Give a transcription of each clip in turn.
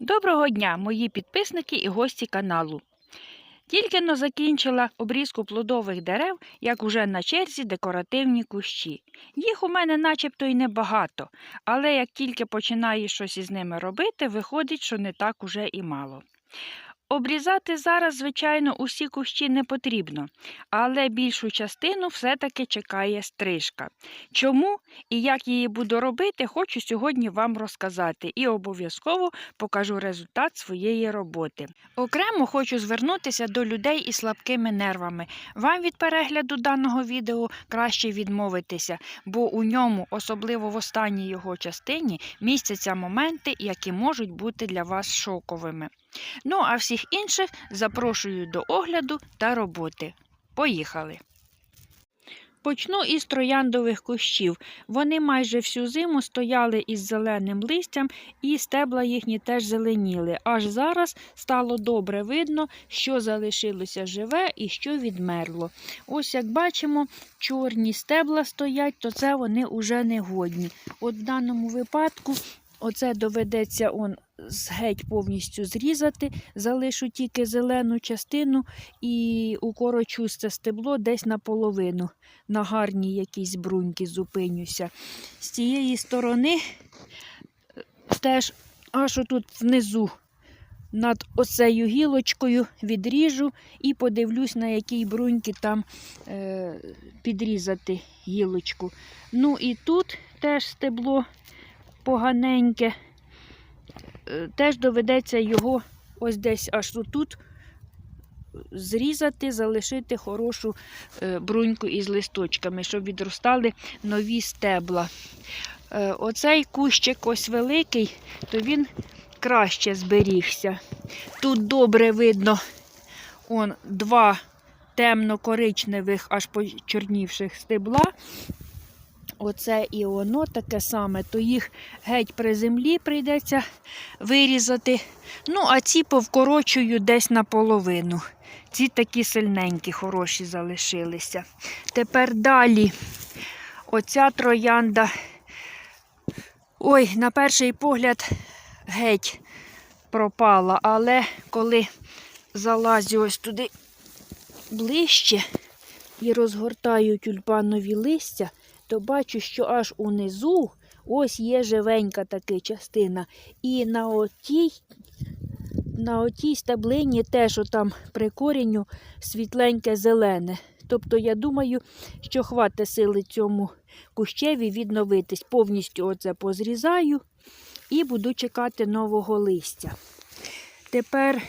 Доброго дня, мої підписники і гості каналу. Тільки но закінчила обрізку плодових дерев, як уже на черзі декоративні кущі. Їх у мене начебто й небагато, але як тільки починаю щось із ними робити, виходить, що не так уже і мало. Обрізати зараз, звичайно, усі кущі не потрібно, але більшу частину все-таки чекає стрижка. Чому і як її буду робити, хочу сьогодні вам розказати і обов'язково покажу результат своєї роботи. Окремо хочу звернутися до людей із слабкими нервами. Вам від перегляду даного відео краще відмовитися, бо у ньому, особливо в останній його частині, містяться моменти, які можуть бути для вас шоковими. Ну, а всіх інших запрошую до огляду та роботи. Поїхали! Почну із трояндових кущів. Вони майже всю зиму стояли із зеленим листям, і стебла їхні теж зеленіли. Аж зараз стало добре видно, що залишилося живе і що відмерло. Ось як бачимо, чорні стебла стоять, то це вони уже негодні. От в даному випадку оце доведеться он геть повністю зрізати, залишу тільки зелену частину і укорочу це стебло десь наполовину на гарній якійсь бруньки зупинюся. З цієї сторони е, теж аж отут внизу над оцею гілочкою відріжу і подивлюсь, на якій бруньки там е, підрізати гілочку. Ну і тут теж стебло поганеньке. Е, Теж доведеться його ось десь аж тут зрізати, залишити хорошу е, бруньку із листочками, щоб відростали нові стебла. Е, Оцей кущик ось великий, то він краще зберігся. Тут добре видно он, два темно-коричневих, аж почорнівших стебла. Оце і воно таке саме, то їх геть при землі прийдеться вирізати. Ну, а ці повкорочую десь наполовину. Ці такі сильненькі, хороші залишилися. Тепер далі оця троянда. Ой, на перший погляд геть пропала, але коли залазю ось туди ближче і розгортаю тюльпанові листя, то бачу, що аж унизу ось є живенька така частина. І на отій, на отій стеблині теж отам при корінню світленьке зелене. Тобто я думаю, що хватить сили цьому кущеві відновитись. Повністю оце позрізаю і буду чекати нового листя. Тепер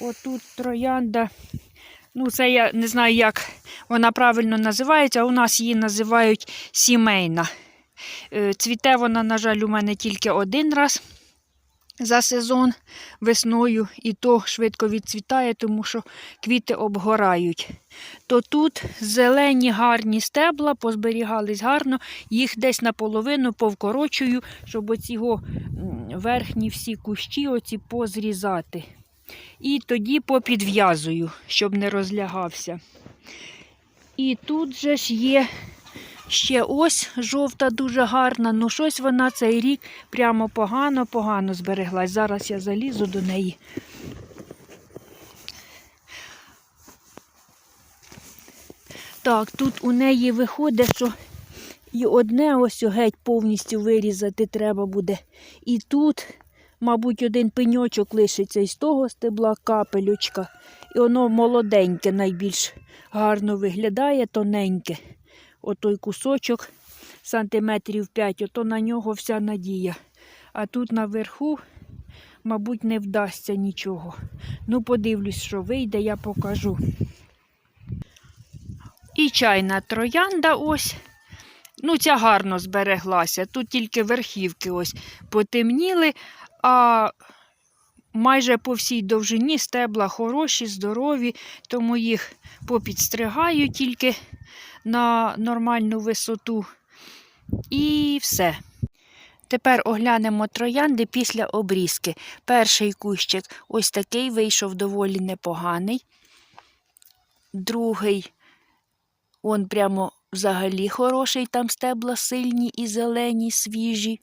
отут троянда. Ну, це я не знаю, як вона правильно називається. У нас її називають сімейна. Е, Цвіте вона, на жаль, у мене тільки один раз за сезон весною, і то швидко відцвітає, тому що квіти обгорають. То тут зелені гарні стебла, позберігались гарно, їх десь наполовину повкорочую, щоб оці верхні всі кущі оці позрізати. І тоді попідв'язую, щоб не розлягався. І тут же ж є ще ось жовта, дуже гарна. Ну, щось вона цей рік прямо погано-погано збереглась. Зараз я залізу до неї. Так, тут у неї виходить, що і одне ось геть повністю вирізати треба буде. І тут, мабуть, один пеньочок лишиться із того стебла капелючка. І воно молоденьке найбільш гарно виглядає, тоненьке. Отой кусочок сантиметрів 5, ото на нього вся надія. А тут наверху, мабуть, не вдасться нічого. Ну, подивлюсь, що вийде, я покажу. І чайна троянда ось. Ну, ця гарно збереглася. Тут тільки верхівки ось потемніли, а майже по всій довжині стебла хороші, здорові, тому їх попідстригаю тільки на нормальну висоту. І все. Тепер оглянемо троянди після обрізки. Перший кущик ось такий вийшов доволі непоганий. Другий, он прямо взагалі хороший, там стебла сильні і зелені, свіжі.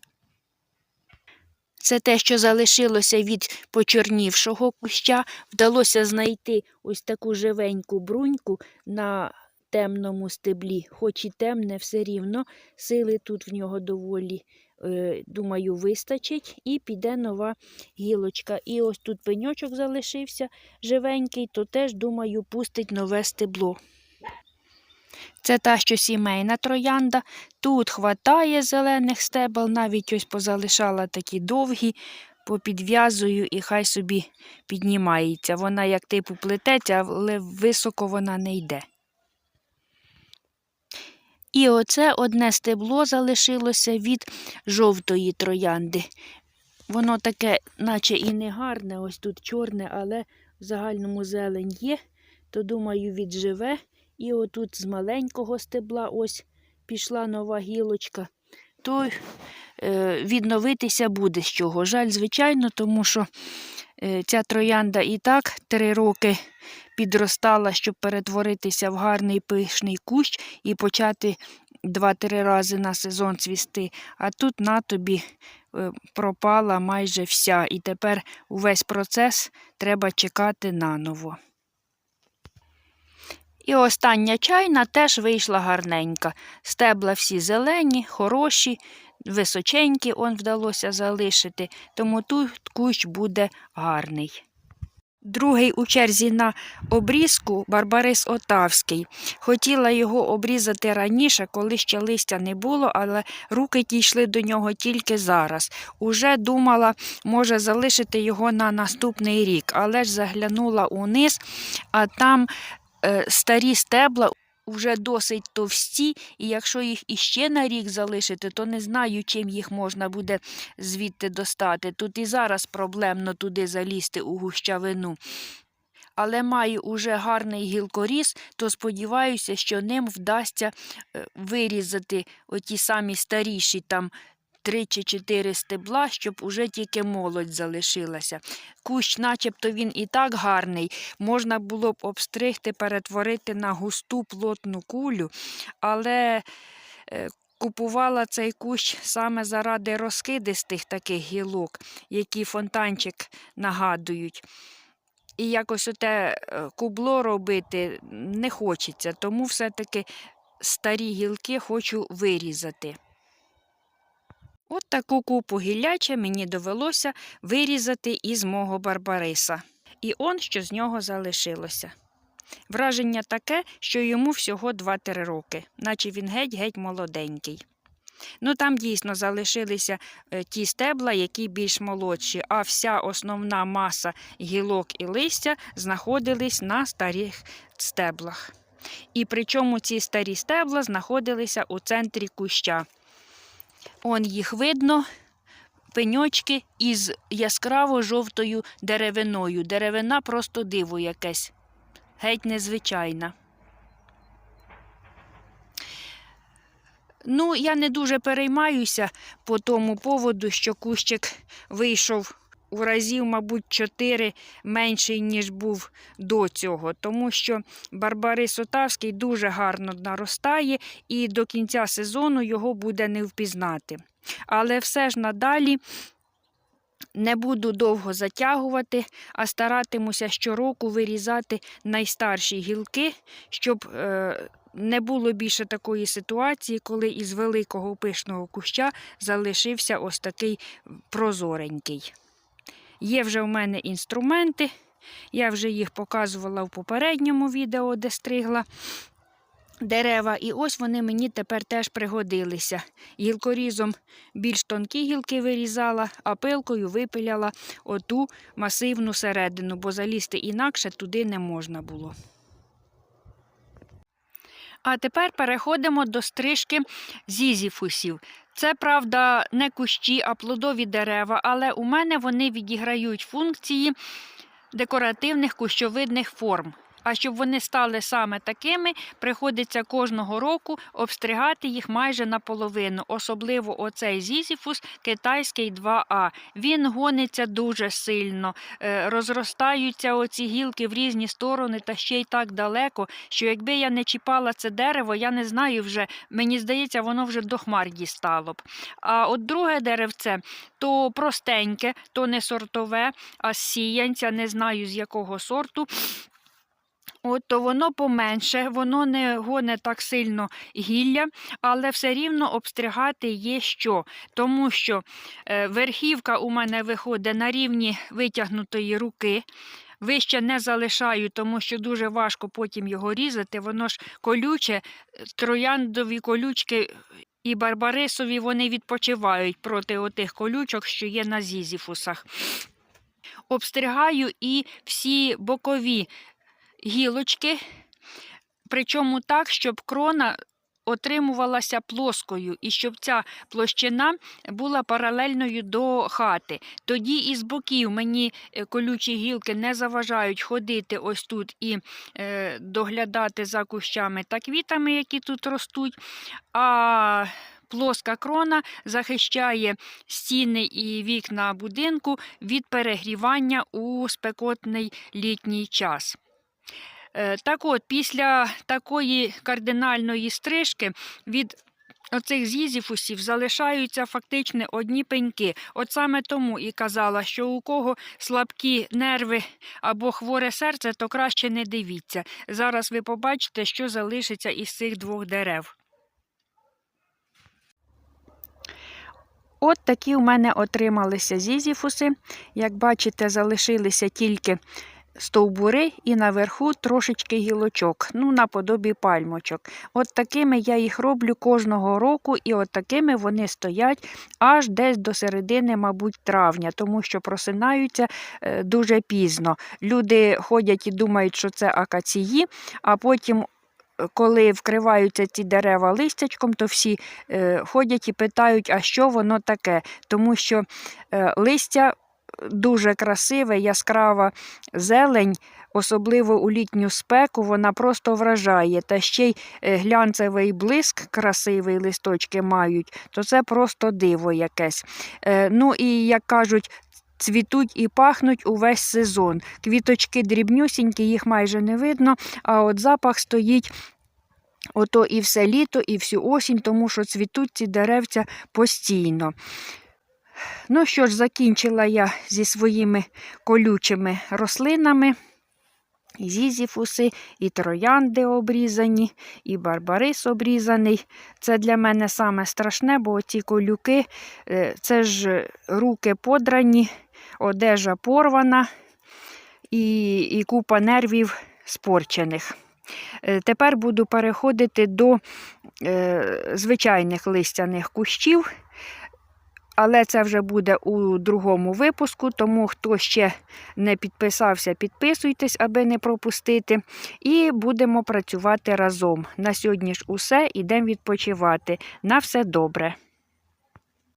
Це те, що залишилося від почорнівшого куща. Вдалося знайти ось таку живеньку бруньку на темному стеблі, хоч і темне, все рівно. Сили тут в нього доволі, е, думаю, вистачить, і піде нова гілочка. І ось тут пеньочок залишився живенький, то теж, думаю, пустить нове стебло. Це та, що сімейна троянда. Тут хватає зелених стебел, навіть ось позалишала такі довгі, попідв'язую і хай собі піднімається. Вона як типу плететься, але високо вона не йде. І оце одне стебло залишилося від жовтої троянди. Воно таке, наче і не гарне, ось тут чорне, але в загальному зелень є, то думаю, відживе. І отут з маленького стебла ось пішла нова гілочка, то е, відновитися буде з чого. Жаль, звичайно, тому що е, ця троянда і так три роки підростала, щоб перетворитися в гарний пишний кущ і почати два-три рази на сезон цвісти. А тут на тобі е, пропала майже вся. І тепер увесь процес треба чекати наново. І остання чайна теж вийшла гарненька. Стебла всі зелені, хороші, височенькі он вдалося залишити, тому тут кущ буде гарний. Другий у черзі на обрізку Барбарис Отавський. Хотіла його обрізати раніше, коли ще листя не було, але руки дійшли до нього тільки зараз. Уже думала, може залишити його на наступний рік, але ж заглянула униз, а там старі стебла вже досить товсті, і якщо їх іще на рік залишити, то не знаю, чим їх можна буде звідти достати. Тут і зараз проблемно туди залізти у гущавину. Але маю уже гарний гілкоріз, то сподіваюся, що ним вдасться е, вирізати оті самі старіші там три чи чотири стебла, щоб уже тільки молодь залишилася. Кущ, начебто він і так гарний, можна було б обстригти, перетворити на густу плотну кулю, але е, купувала цей кущ саме заради розкидистих таких гілок, які фонтанчик нагадують. І якось оте е, кубло робити не хочеться, тому все-таки старі гілки хочу вирізати. От таку купу гілляча мені довелося вирізати із мого барбариса. І он, що з нього залишилося. Враження таке, що йому всього 2-3 роки, наче він геть-геть молоденький. Ну там дійсно залишилися е, ті стебла, які більш молодші, а вся основна маса гілок і листя знаходились на старих стеблах. І причому ці старі стебла знаходилися у центрі куща. Он їх видно, пеньочки із яскраво жовтою деревиною. Деревина просто диво якесь, геть незвичайна. Ну, я не дуже переймаюся по тому поводу, що кущик вийшов у разів, мабуть, чотири менший, ніж був до цього, тому що Барбарис Отавський дуже гарно наростає і до кінця сезону його буде не впізнати. Але все ж надалі. Не буду довго затягувати, а старатимуся щороку вирізати найстарші гілки, щоб е, не було більше такої ситуації, коли із великого пишного куща залишився ось такий прозоренький. Є вже в мене інструменти, я вже їх показувала в попередньому відео, де стригла дерева, і ось вони мені тепер теж пригодилися. Гілкорізом більш тонкі гілки вирізала, а пилкою випиляла оту масивну середину, бо залізти інакше туди не можна було. А тепер переходимо до стрижки зізіфусів. Це, правда, не кущі, а плодові дерева, але у мене вони відіграють функції декоративних кущовидних форм. А щоб вони стали саме такими, приходиться кожного року обстригати їх майже наполовину. Особливо оцей зізіфус китайський 2А. Він гониться дуже сильно, е, розростаються оці гілки в різні сторони та ще й так далеко, що якби я не чіпала це дерево, я не знаю вже, мені здається, воно вже до хмар дістало б. А от друге деревце то простеньке, то не сортове, а сіянця, не знаю з якого сорту. От то воно поменше, воно не гоне так сильно гілля, але все рівно обстригати є що. Тому що е, верхівка у мене виходить на рівні витягнутої руки. Вище не залишаю, тому що дуже важко потім його різати. Воно ж колюче, трояндові колючки і барбарисові вони відпочивають проти отих колючок, що є на зізіфусах. Обстригаю і всі бокові гілочки, причому так, щоб крона отримувалася плоскою, і щоб ця площина була паралельною до хати. Тоді і з боків мені е, колючі гілки не заважають ходити ось тут і е, доглядати за кущами та квітами, які тут ростуть. А Плоска крона захищає стіни і вікна будинку від перегрівання у спекотний літній час. Е, Так от, після такої кардинальної стрижки від оцих зізіфусів залишаються фактично одні пеньки. От саме тому і казала, що у кого слабкі нерви або хворе серце, то краще не дивіться. Зараз ви побачите, що залишиться із цих двох дерев. От такі у мене отрималися зізіфуси. Як бачите, залишилися тільки стовбури і наверху трошечки гілочок, ну, наподобі пальмочок. От такими я їх роблю кожного року, і от такими вони стоять аж десь до середини, мабуть, травня, тому що просинаються е, дуже пізно. Люди ходять і думають, що це акації, а потім. е, Коли вкриваються ці дерева листячком, то всі е, ходять і питають, а що воно таке, тому що е, листя дуже красиве, яскрава зелень, особливо у літню спеку, вона просто вражає. Та ще й е, глянцевий блиск, красивий листочки мають, то це просто диво якесь. Е, Ну і як кажуть, Цвітуть і пахнуть увесь сезон. Квіточки дрібнюсінькі, їх майже не видно, а от запах стоїть ото і все літо, і всю осінь, тому що цвітуть ці деревця постійно. Ну що ж, закінчила я зі своїми колючими рослинами. Зізіфуси, і троянди обрізані, і барбарис обрізаний. Це для мене саме страшне, бо ці колюки е, це ж руки подрані, одежа порвана і, і купа нервів спорчених. Е, Тепер буду переходити до е, звичайних листяних кущів. Але це вже буде у другому випуску, тому хто ще не підписався, підписуйтесь, аби не пропустити. І будемо працювати разом. На сьогодні ж усе, ідемо відпочивати. На все добре.